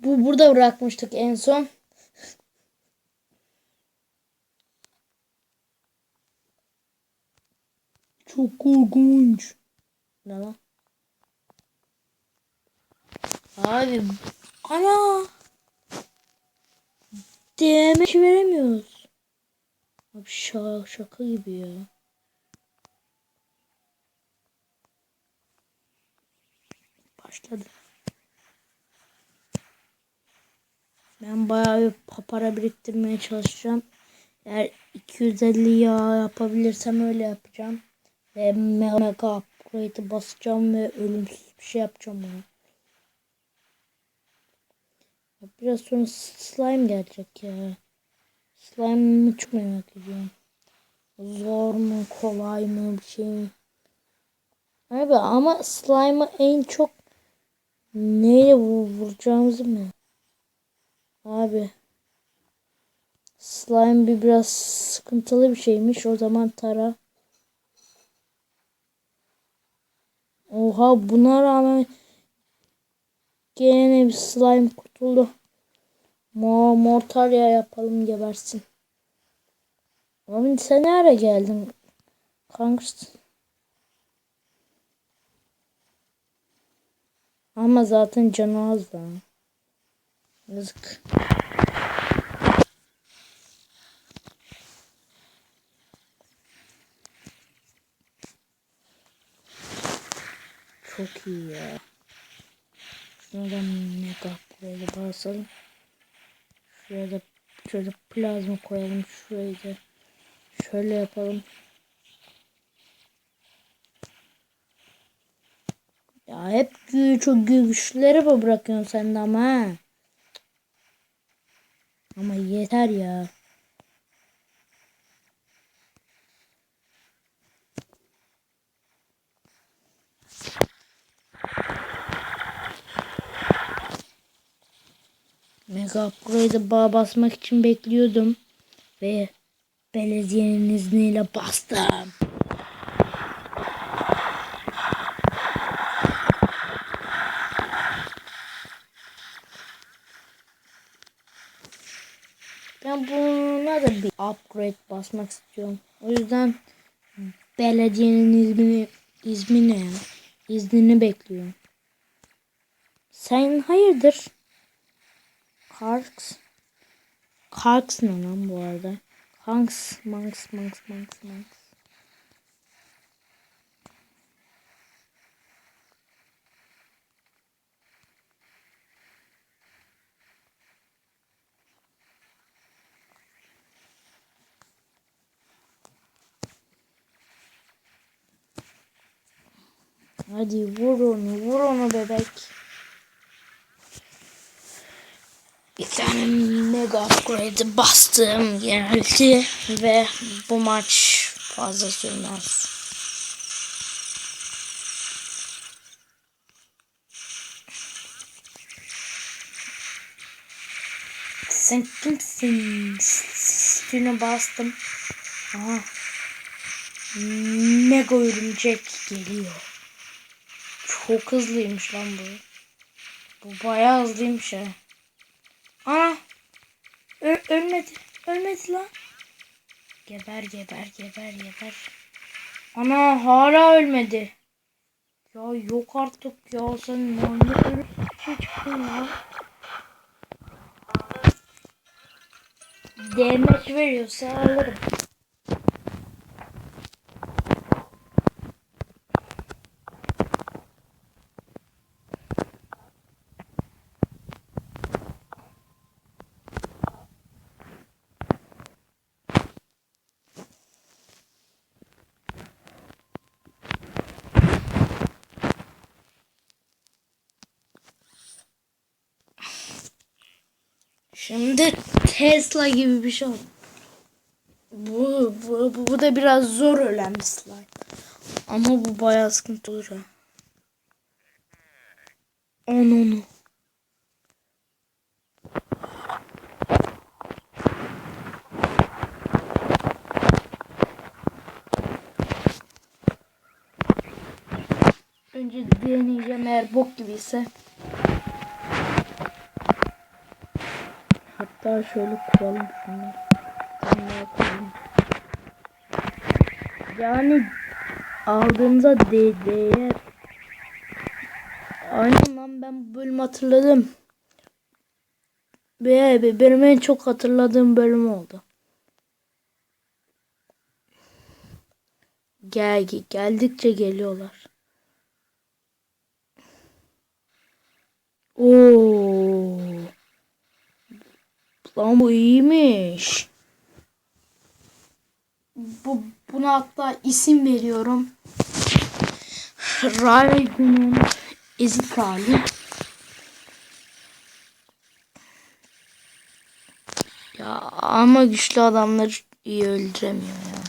Bu burada bırakmıştık en son. Çok korkunç. Ne lan? Abi ana demek veremiyoruz. Abi şaka, şaka gibi ya. Başladı. Ben bayağı bir papara biriktirmeye çalışacağım. Eğer 250 yağ yapabilirsem öyle yapacağım. Ve mega upgrade'ı basacağım ve ölümsüz bir şey yapacağım ona. Biraz sonra slime gelecek ya. Slime'ı çok merak ediyorum. Zor mu, kolay mı bir şey mi? Abi ama slime'ı en çok neyle vuracağımızı mı? Abi. Slime bir biraz sıkıntılı bir şeymiş. O zaman tara. Oha buna rağmen gene bir slime kurtuldu. Mo mortarya yapalım gebersin. Abi sen nereye geldin? Kanks. Ama zaten canı az da. Yazık. Çok iyi ya. Şuna da mega böyle basalım. Şuraya da şöyle plazma koyalım. Şurayı da şöyle yapalım. Ya hep çok güçleri mi bırakıyorsun sen de ama ha? Ama yeter ya. Mega upgrade'ı bağ basmak için bekliyordum. Ve belediyenin izniyle bastım. Ben buna da bir upgrade basmak istiyorum. O yüzden belediyenin izmini izmini iznini bekliyorum. Sen hayırdır? Karks. Karks ne lan bu arada? Kanks, manks, manks, manks, manks. Hadi vur onu, vur onu bebek. Bir tane mega upgrade bastım geldi ve bu maç fazla sürmez. Sen kimsin? Üstüne bastım. Aha. Mega örümcek geliyor. Çok hızlıymış lan bu. Bu bayağı hızlıymış ha. Ana. Ö ölmedi. Ölmedi lan. Geber geber geber geber. Ana hala ölmedi. Ya yok artık ya sen bir şey çıktın ya. Demeç veriyorsa alırım. Şimdi Tesla gibi bir şey oldu. Bu, bu, bu, bu da biraz zor ölen bir slime. Ama bu bayağı sıkıntı olur ha. Onu onu. Önce deneyeceğim eğer bok gibiyse. Hatta şöyle kuralım. Şunları koyalım. Yani aldığımıza de değer. Aynen lan ben bu bölümü hatırladım. Be, be, benim en çok hatırladığım bölüm oldu. Gel geldikçe geliyorlar. Oo. Lan bu iyiymiş. Bu buna hatta isim veriyorum. Raygun'un ezik hali. Ya ama güçlü adamları iyi öldüremiyor ya.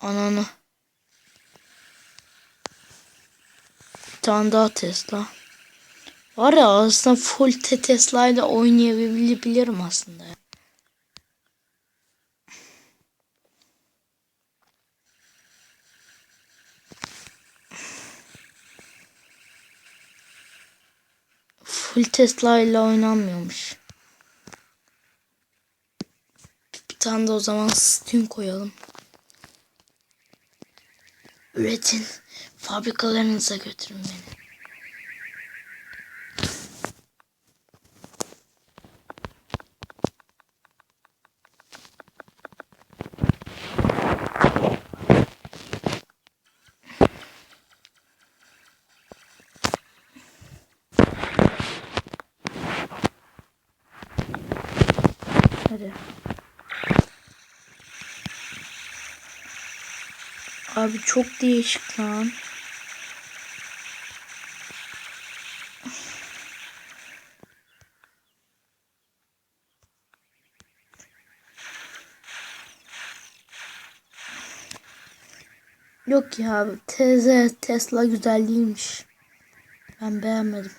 Ananı. Bir tane daha Tesla. Var ya aslında full te Tesla ile oynayabilirim aslında. Full Tesla ile oynanmıyormuş. Bir tane de o zaman Steam koyalım. Üretin. Fabrikalarınıza götürün beni. Hadi. Abi çok değişik lan. Yok ya teze Tesla güzel değilmiş. Ben beğenmedim.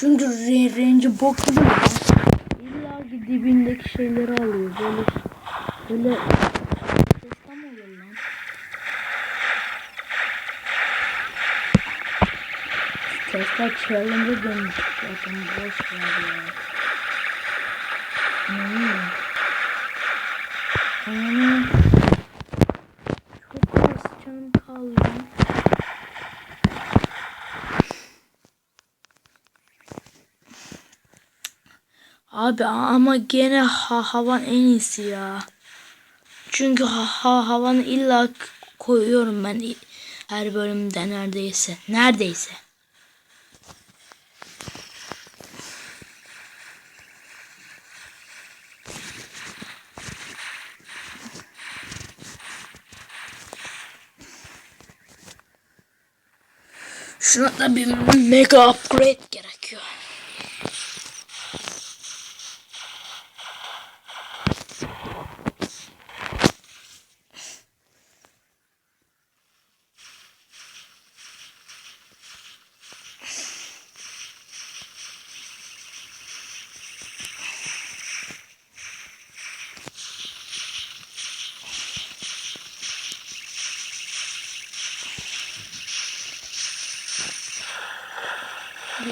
Çünkü re renci bok gibi. İlla ki dibindeki şeyleri alıyor. Böyle böyle Tesla mı olur lan? Tesla challenge'a dönmüş zaten boş ver ya. Hmm. Çok az canım kaldı. Abi ama gene ha havan en iyisi ya. Çünkü ha, ha havanı illa koyuyorum ben her bölümde neredeyse. Neredeyse. Şuna da bir mega upgrade gerekiyor.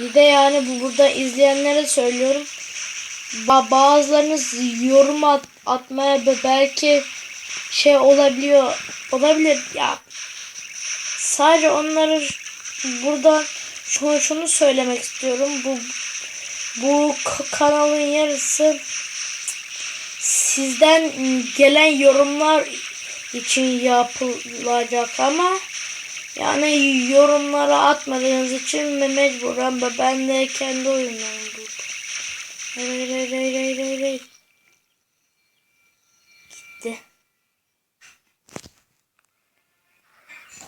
Bir de yani bu burada izleyenlere söylüyorum. Ba bazılarınız yorum at atmaya be- belki şey olabiliyor. Olabilir ya. Sadece onları burada şunu, şunu söylemek istiyorum. Bu bu kanalın yarısı sizden gelen yorumlar için yapılacak ama yani yorumlara atmadığınız için me- mecburen be- ben de kendi oyunlarımı buldum. Hayır hayır hayır hayır hayır. Gitti.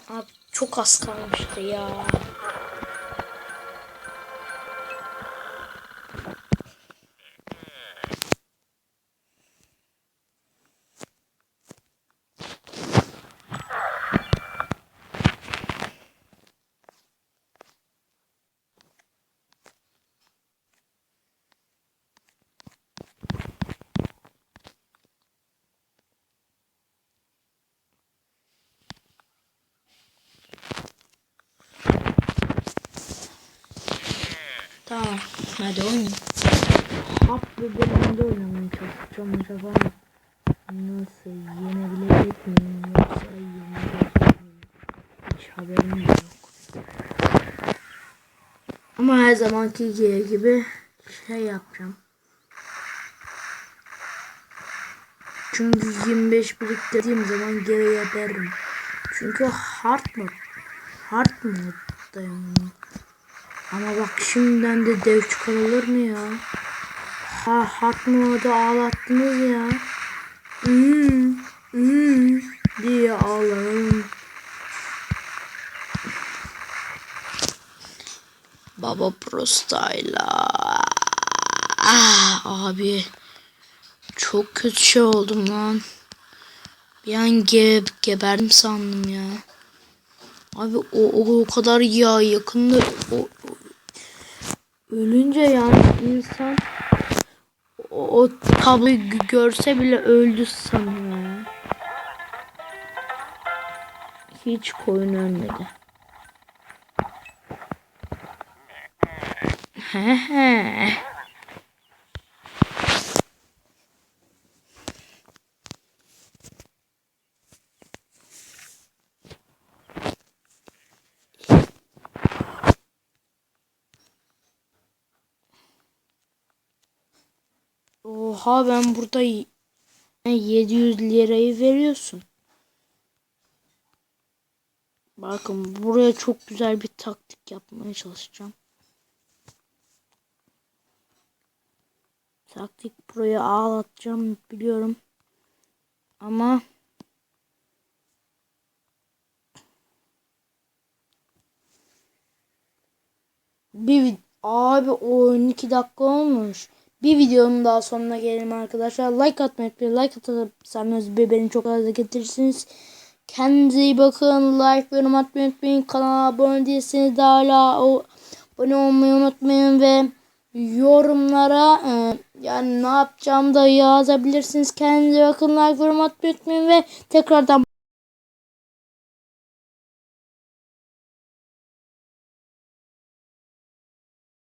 Abi çok az kalmıştı ya. Hadi oynayın. Hap ve bölümünde oynamaya çalışacağım acaba. Nasıl yenebilecek miyim yoksa yenecek miyim? Hiç haberim yok. Ama her zamanki gibi şey yapacağım. Çünkü 25 biriktirdiğim zaman geri yaparım. Çünkü hard mı? Hard moddayım. Ama bak şimdiden de dev çıkarılır mı ya? Ha hard modu ağlattınız ya. Hmm, hmm diye ağlarım. Baba Pro Style'a. Ah abi. Çok kötü şey oldum lan. Bir an ge geberdim sandım ya. Abi o, o, o kadar ya yakında o- ölünce yani insan o, o tabloyu gö- görse bile öldü sanıyor. Hiç koyun ölmedi. He he. Oha ben burada y- 700 lirayı veriyorsun. Bakın buraya çok güzel bir taktik yapmaya çalışacağım. Taktik buraya ağlatacağım biliyorum. Ama bir abi o 12 dakika olmuş. Bir videonun daha sonuna gelelim arkadaşlar. Like atmayı unutmayın. Like atarsanız bir beni çok fazla getirirsiniz. Kendinize iyi bakın. Like ve yorum atmayı unutmayın. Kanala abone değilseniz de hala abone olmayı unutmayın ve yorumlara e, yani ne yapacağımı da yazabilirsiniz. Kendinize bakın. Like ve yorum atmayı unutmayın ve tekrardan